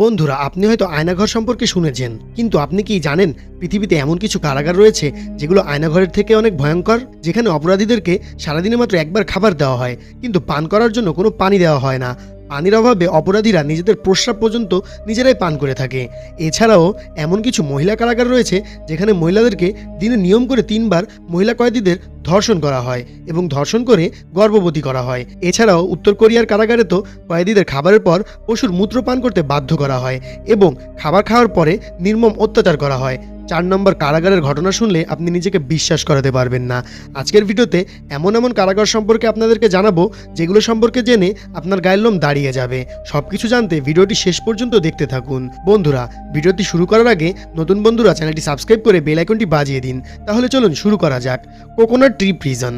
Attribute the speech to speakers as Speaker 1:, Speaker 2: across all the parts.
Speaker 1: বন্ধুরা, আপনি হয়তো আয়নাঘর সম্পর্কে শুনেছেন, কিন্তু আপনি কি জানেন পৃথিবীতে এমন কিছু কারাগার রয়েছে যেগুলো আয়নাঘরের থেকে অনেক ভয়ঙ্কর? যেখানে অপরাধীদেরকে সারাদিনে মাত্র একবার খাবার দেওয়া হয়, কিন্তু পান করার জন্য কোনো পানি দেওয়া হয় না। পানির অভাবে অপরাধীরা নিজেদের প্রস্রাব পর্যন্ত নিজেরাই পান করে থাকে। এছাড়াও এমন কিছু মহিলা কারাগার রয়েছে যেখানে মহিলাদেরকে দিনে নিয়ম করে তিনবার মহিলা কয়েদিদের ধর্ষণ করা হয় এবং ধর্ষণ করে গর্ভবতী করা হয়। এছাড়াও উত্তর কোরিয়ার কারাগারে তো কয়েদিদের খাবারের পর পশুর মূত্র পান করতে বাধ্য করা হয় এবং খাবার খাওয়ার পরে নির্মম অত্যাচার করা হয়। চার নম্বর কারাগারের ঘটনা শুনলে আপনি নিজেকে বিশ্বাস করাতে পারবেন না। আজকের ভিডিওতে এমন এমন কারাগার সম্পর্কে আপনাদেরকে জানাব, যেগুলো সম্পর্কে জেনে আপনার গায়ের লোম দাঁড়িয়ে যাবে। সবকিছু জানতে ভিডিওটি শেষ পর্যন্ত দেখতে থাকুন। বন্ধুরা, ভিডিওটি শুরু করার আগে নতুন বন্ধুরা চ্যানেলটি সাবস্ক্রাইব করে বেল আইকনটি বাজিয়ে দিন। তাহলে চলুন শুরু করা যাক। Coconut tree prison.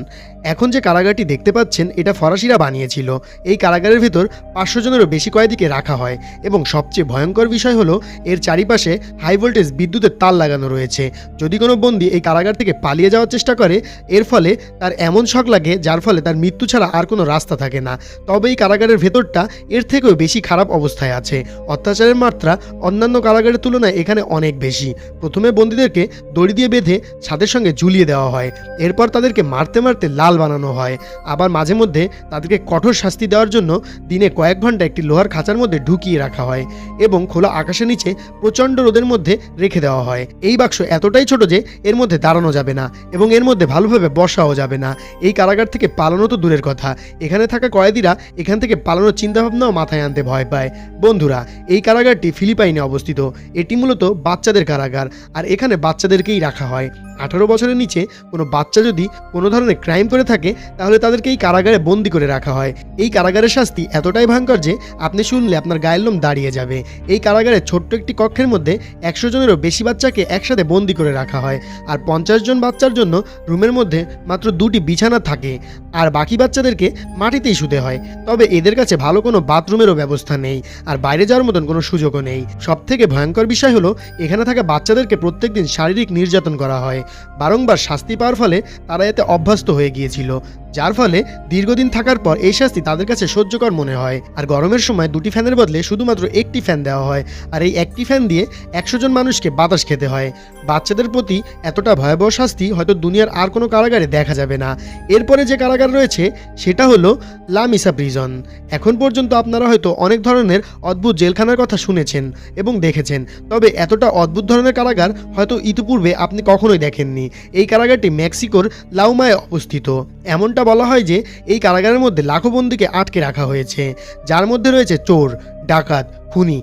Speaker 1: এখন যে কারাগারটি দেখতে পাচ্ছেন, এটা ফরাসিরা বানিয়েছিল। এই কারাগারের ভেতর পাঁচশো জনেরও বেশি কয়েদিকে রাখা হয় এবং সবচেয়ে ভয়ঙ্কর বিষয় হলো, এর চারিপাশে হাই ভোল্টেজ বিদ্যুতের তার লাগানো রয়েছে। যদি কোনো বন্দি এই কারাগার থেকে পালিয়ে যাওয়ার চেষ্টা করে, এর ফলে তার এমন শক লাগে যার ফলে তার মৃত্যু ছাড়া আর কোনো রাস্তা থাকে না। তবে এই কারাগারের ভেতরটা এর থেকেও বেশি খারাপ অবস্থায় আছে। অত্যাচারের মাত্রা অন্যান্য কারাগারের তুলনায় এখানে অনেক বেশি। প্রথমে বন্দীদেরকে দড়ি দিয়ে বেঁধে ছাদের সঙ্গে ঝুলিয়ে দেওয়া হয়। এরপর তাদেরকে মারতে মারতে লাল বানানো হয়। আবার মাঝে মধ্যে তাদেরকে কঠোর শাস্তি দেওয়ার জন্য দিনে কয়েক ঘণ্টা একটি লোহার খাঁচার মধ্যে ঢুকিয়ে রাখা হয় এবং খোলা আকাশের নিচে প্রচণ্ড রোদের মধ্যে রেখে দেওয়া হয়। এই বাক্স এতটাই ছোট যে এর মধ্যে দাঁড়ানো যাবে না এবং এর মধ্যে ভালোভাবে বসাও যাবে না। এই কারাগার থেকে পালানো তো দূরের কথা। এখানে থাকা কয়েদিরা এখান থেকে পালানোর চিন্তাভাবনাও মাথায় আনতে ভয় পায়। বন্ধুরা, এই কারাগারটি ফিলিপাইনে অবস্থিত। এটি মূলত বাচ্চাদের কারাগার, আর এখানে বাচ্চাদেরকেই রাখা হয়। আঠারো বছরের নিচে কোনো বাচ্চা যদি কোনো ধরনের ক্রাইম করে থাকে, তাহলে তাদেরকে এই কারাগারে বন্দি করে রাখা হয়। এই কারাগারের শাস্তি এতটাই ভয়ঙ্কর যে আপনি শুনলে আপনার গায়ের লোম দাঁড়িয়ে যাবে। এই কারাগারে ছোট্ট একটি কক্ষের মধ্যে একশো জনেরও বেশি বাচ্চাকে একসাথে বন্দি করে রাখা হয় আর পঞ্চাশ জন বাচ্চার জন্য রুমের মধ্যে মাত্র দুটি বিছানা থাকে আর বাকি বাচ্চাদেরকে মাটিতেই শুতে হয়। তবে এদের কাছে ভালো কোনো বাথরুমেরও ব্যবস্থা নেই আর বাইরে যাওয়ার মতন কোনো সুযোগও নেই। সব থেকে ভয়ঙ্কর বিষয় হলো, এখানে থাকা বাচ্চাদেরকে প্রত্যেকদিন শারীরিক নির্যাতন করা হয়। বারংবার শাস্তি পাওয়ার ফলে তারা এতে অভ্যস্ত হয়ে গিয়েছিল। যার ফলে দীর্ঘদিন থাকার পর এই শাস্তি তাদের কাছে সহ্যকর মনে হয়। আর গরমের সময় দুটি ফ্যানের বদলে শুধুমাত্র একটি ফ্যান দেওয়া হয়। আর এই একটি ফ্যান দিয়ে একশো জন মানুষকে বাতাস খেতে হয়। বাচ্চাদের প্রতি এতটা ভয়াবহ শাস্তি হয়তো দুনিয়ার আর কোনো কারাগারে দেখা যাবে না। এরপরে যে কারাগার রয়েছে, সেটা হলো লামিসা প্রিজন। এখন পর্যন্ত আপনারা হয়তো অনেক ধরনের অদ্ভুত জেলখানার কথা শুনেছেন এবং দেখেছেন। তবে এতটা অদ্ভুত ধরনের কারাগার হয়তো ইতিপূর্বে আপনি কখনোই দেখেননি। এই কারাগারটি মেক্সিকোর লাউমায় অবস্থিত। এমনটা বলা হয় যে, এই কারাগারের মধ্যে লাখো বন্দীকে আটকে রাখা হয়েছে। যার মধ্যে রয়েছে চোর, ডাকাত, খুনি